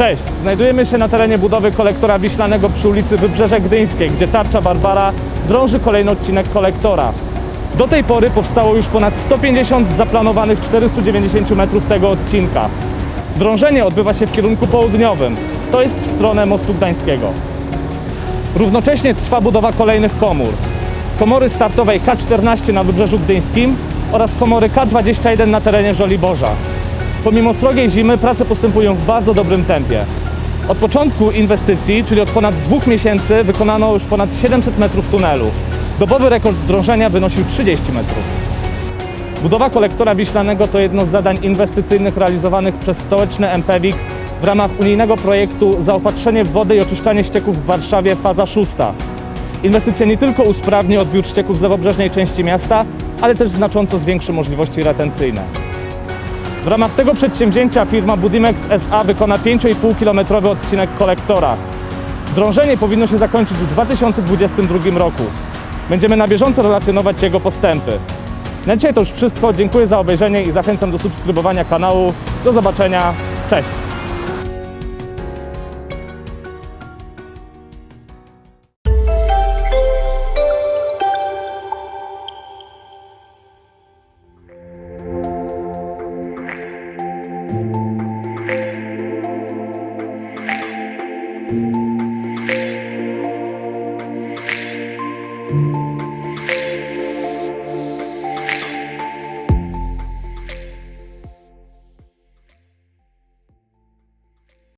Cześć! Znajdujemy się na terenie budowy kolektora wiślanego przy ulicy Wybrzeże Gdyńskie, gdzie tarcza Barbara drąży kolejny odcinek kolektora. Do tej pory powstało już ponad 150 zaplanowanych 490 metrów tego odcinka. Drążenie odbywa się w kierunku południowym, to jest w stronę Mostu Gdańskiego. Równocześnie trwa budowa kolejnych komór. Komory startowej K14 na Wybrzeżu Gdyńskim oraz komory K21 na terenie Żoliborza. Pomimo srogiej zimy prace postępują w bardzo dobrym tempie. Od początku inwestycji, czyli od ponad dwóch miesięcy, wykonano już ponad 700 metrów tunelu. Dobowy rekord drążenia wynosił 30 metrów. Budowa kolektora wiślanego to jedno z zadań inwestycyjnych realizowanych przez stołeczny MPWiK w ramach unijnego projektu Zaopatrzenie w wodę i oczyszczanie ścieków w Warszawie faza szósta. Inwestycja nie tylko usprawni odbiór ścieków z lewobrzeżnej części miasta, ale też znacząco zwiększy możliwości retencyjne. W ramach tego przedsięwzięcia firma Budimex SA wykona 5,5 km odcinek kolektora. Drążenie powinno się zakończyć w 2022 roku. Będziemy na bieżąco relacjonować jego postępy. Na dzisiaj to już wszystko. Dziękuję za obejrzenie i zachęcam do subskrybowania kanału. Do zobaczenia. Cześć! thank you